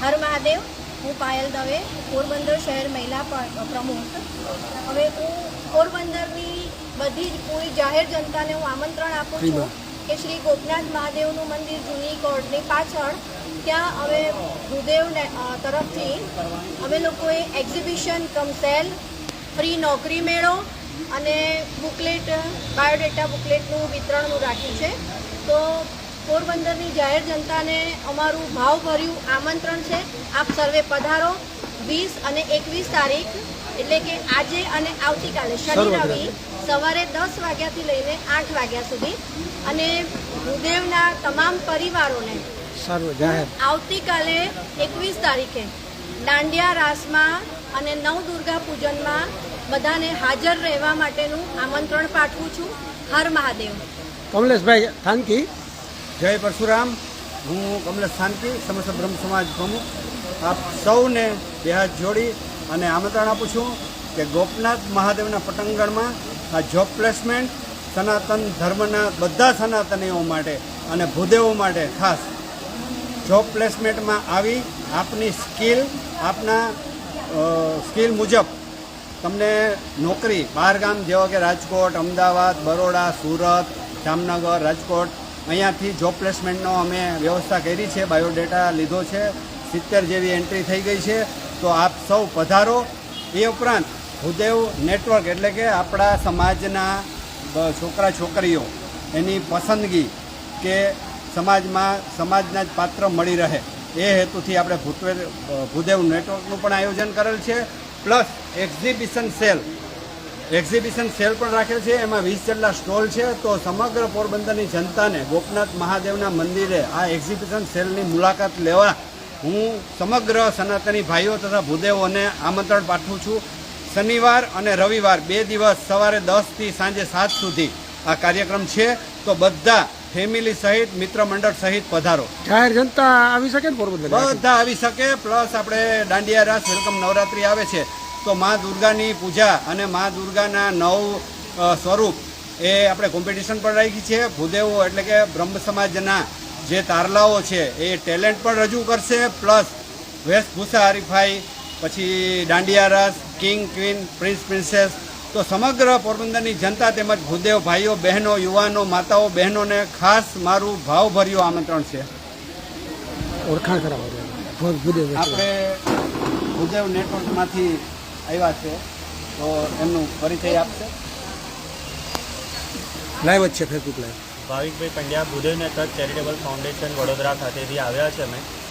હર મહાદેવ હું પાયલ દવે પોરબંદર શહેર મહિલા પ્રમુખ. હવે હું પોરબંદરની બધી જ પૂરી જાહેર જનતાને હું આમંત્રણ આપું છું કે શ્રી ગોપનાથ મહાદેવનું મંદિર જૂની કોર્ટની પાછળ ત્યાં હવે ભૂદેવ તરફથી અમે લોકોએ એક્ઝિબિશન કમ સેલ ફ્રી નોકરી મેળો અને બુકલેટ બાયોડેટા બુકલેટનું વિતરણનું રાખ્યું છે. તો પોરબંદરની જાહેર જનતાને અમારું ભાવભર્યું આમંત્રણ છે. આપ સર્વે પધારો. વીસ અને એકવીસ તારીખ એટલે કે આજે અને આવતીકાલે શનિ રવિ સવારે દસ વાગ્યાથી લઈને આઠ વાગ્યા સુધી. અને ભૂદેવના તમામ પરિવારોને આવતીકાલે એકવીસ તારીખે દાંડિયા રાસમાં અને નવ દુર્ગા પૂજનમાં બધાને હાજર રહેવા માટેનું આમંત્રણ પાઠવું છું. હર મહાદેવ. કમલેશભાઈ થાનકી. જય પરશુરામ. હું કમલેશ શાંતિ, સમસ્ત બ્રહ્મ સમાજ પ્રમુખ. આપ સૌને બે હાથ જોડી અને આમંત્રણ આપું છું કે ગોપનાથ મહાદેવના પટંગણમાં આ જોબ પ્લેસમેન્ટ સનાતન ધર્મના બધા સનાતનીઓ માટે અને ભૂદેવો માટે ખાસ જોબ પ્લેસમેન્ટમાં આવી આપની સ્કિલ આપના સ્કિલ મુજબ તમને નોકરી બહાર ગામ જેવા કે રાજકોટ, અમદાવાદ, બરોડા, સુરત, જામનગર, રાજકોટ અહીંયાથી જોબ પ્લેસમેન્ટનો અમે વ્યવસ્થા કરી છે બાયોડેટા લીધો છે, સિત્તેર જેવી એન્ટ્રી થઈ ગઈ છે. તો આપ સૌ પધારો. એ ઉપરાંત હુદેવ નેટવર્ક એટલે કે આપણા સમાજના છોકરા છોકરીઓ, એની પસંદગી કે સમાજમાં સમાજના જ પાત્ર મળી રહે. એ હેતુથી આપણે ભૂતવેર ભૂદેવ નેટવર્કનું પણ આયોજન કરેલ છે. Plus exhibition sale exhibition sale પણ રાખેલ છે એમાં વીસ જેટલા સ્ટોલ છે તો સમગ્ર પોરબંદરની જનતાને ગોપનાથ મહાદેવના મંદિરે આ એક્ઝિબિશન સેલની મુલાકાત લેવા હું સમગ્ર સનાતની ભાઈઓ તથા ભૂદેવોને આમંત્રણ પાઠવું છું. શનિવાર અને રવિવાર બે દિવસ સવારે દસથી સાંજે સાત સુધી આ કાર્યક્રમ છે. તો બધા ફેમિલી સહિત મિત્ર મંડળ સહિત પધારો. જાહેર જનતા આવી શકે ને પોરબંદર બધા આવી શકે પ્લસ આપણે દાંડિયા રાસ વેલકમ નવરાત્રિ આવે છે. તો મા દુર્ગાની પૂજા અને મા દુર્ગાના નવ સ્વરૂપ એ આપણે કોમ્પિટિશન પણ રાખી છે. ભૂદેવો એટલે કે બ્રહ્મ સમાજના જે તારલાઓ છે એ ટેલેન્ટ પણ રજૂ કરશે. પ્લસ વેશભૂષા હરીફાઈ પછી દાંડિયા રસ કિંગ ક્વીન પ્રિન્સ પ્રિન્સેસ તો સમગ્ર પોરબંદરની જનતા તેમજ ભૂદેવ ભાઈઓ બહેનો યુવાનો માતાઓ બહેનોને ખાસ મારું ભાવભર્યું આમંત્રણ છે. ઓળખાણ કરાવો. આપણે ભૂદેવ નેટવર્કમાંથી આવ્યા છે તો એમનું પરિચય આપશે. લાઈવ જ છે ફેસબુક લાઈવ ભાવિકભાઈ પંડ્યા ભૂદેવ નેતૃત્વ ચેરિટેબલ ફાઉન્ડેશન વડોદરા ખાતેથી આવ્યા છે અમે.